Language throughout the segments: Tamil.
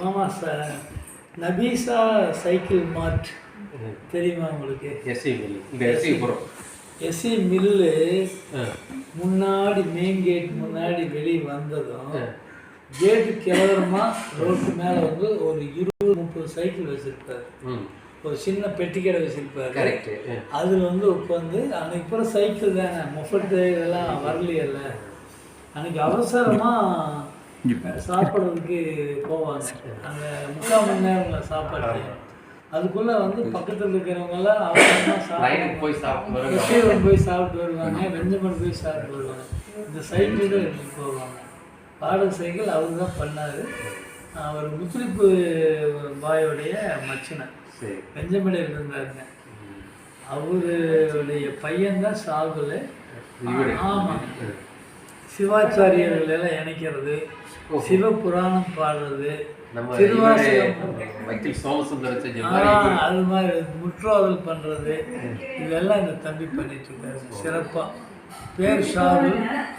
மாமா ச நபீசா சைக்கிள் மார்ட். தெரியுமா உங்களுக்கு? எஸ்சி மில் இந்த எஸ்சி புறம் எஸ்சி மில்லு முன்னாடி மெயின் கேட் முன்னாடி வெளியே வந்ததும் கேட்டு கிளறமா ரோட்டு மேலே வந்து ஒரு இருபது முப்பது சைக்கிள் வச்சுருப்பாரு. ஒரு சின்ன பெட்டி கடை வச்சுருப்பாரு கரெக்டு அதில் வந்து உட்காந்து அன்னைக்கு பிறகு சைக்கிள் தானே. முஃபட்டு இதெல்லாம் வரலையல்ல. அன்னைக்கு அவசரமாக சாப்பிட்றதுக்கு போவாங்க. அந்த முக்கால் மணி நேரம் சாப்பாடு. அதுக்குள்ளே வந்து பக்கத்தில் இருக்கிறவங்கெல்லாம் அவசரமாக லைனுக்கு சாப்பிடுவாங்க? போய் சாப்பிட்டு போய் சாப்பிட்டு வருவாங்க வெஞ்சமன் போய் சாப்பிட்டு வருவாங்க. இந்த சைக்கிள் எடுத்துட்டு போவாங்க. வாடகை சைக்கிள் அவர் தான் பண்ணார். அவர் முத்துலிப்பு பாயோடைய மச்சினன் சரி. பெஞ்சமலையில் இருந்தாருங்க. அவருடைய பையன் தான் சாகுல். ஆமாம் சிவாச்சாரியர்கள் எல்லாம் இணைக்கிறது. சிவபுராணம் பாடுறது நம்ம வக்கீல் சோமசுந்தரம் செஞ்ச அது மாதிரி முற்றோதல் பண்ணுறது இதெல்லாம் இந்த தம்பி பண்ணிட்டு இருக்காரு. சிறப்பாக பேர் ஷாகுல்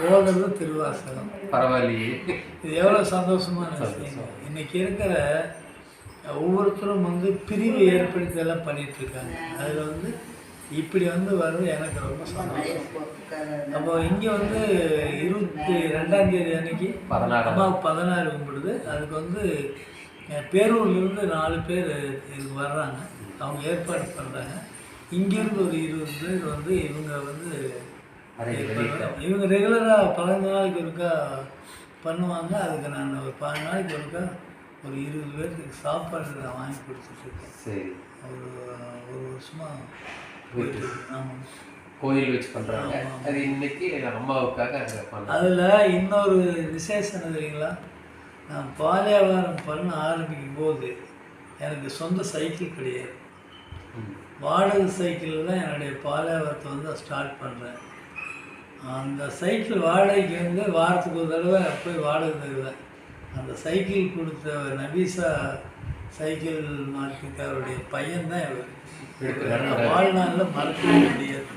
ஓடுறது திருவாசகம். பரவாயில்லையே. இது எவ்வளோ சந்தோஷமான விஷயம் இன்னைக்கு இருக்கிற ஒவ்வொருத்தரும் வந்து பிரிவு ஏற்படுத்தி எல்லாம் பண்ணிட்டு இருக்காங்க. அதில் வந்து இப்படி வந்து வர்றது எனக்கு ரொம்ப சந்தோஷம். அப்போ இங்கே வந்து இருபத்தி ரெண்டாம் தேதி அன்னைக்கு பதினாறாம் அம்மாவுக்கு பதினாறு கும்பிடுது அதுக்கு வந்து பேரூர்லேருந்து நாலு பேர் இதுக்கு வர்றாங்க. அவங்க ஏற்பாடு பண்ணுறாங்க இங்கேருந்து ஒரு இருபது பேர் வந்து இவங்க வந்து இவங்க ரெகுலராக பதினஞ்சு நாளைக்கு ஒருக்கா பண்ணுவாங்க. அதுக்கு நான் ஒரு பதினஞ்சு நாளைக்கு ஒருக்கா ஒரு இருபது பேருக்கு சாப்பாடு நான் வாங்கி கொடுத்துட்ருக்கேன் சரி. ஒரு ஒரு வருஷமாக ஆமாம் கோயில் வச்சு பண்றாங்க. அது இன்னைக்கு அம்மாவுக்காக அதில் இன்னொரு விசேஷம் தெரியுங்களா? நான் பாலியாவாரம் பண்ண ஆரம்பிக்கும் போது எனக்கு சொந்த சைக்கிள் கிடையாது. வாடகை சைக்கிளில் தான் என்னுடைய பாலியாவரத்தை வந்து ஸ்டார்ட் பண்ணுறேன் அந்த சைக்கிள் வாடகைக்கு வந்து வாரத்துக்கு ஒரு தடவை போய் வாடகை தருவேன். அந்த சைக்கிள் கொடுத்த நபீசா சைக்கிள் மார்க்கெட்டாருடைய பையன் தான் இவர் வாழ்நாளில் மறக்கவே முடியாது.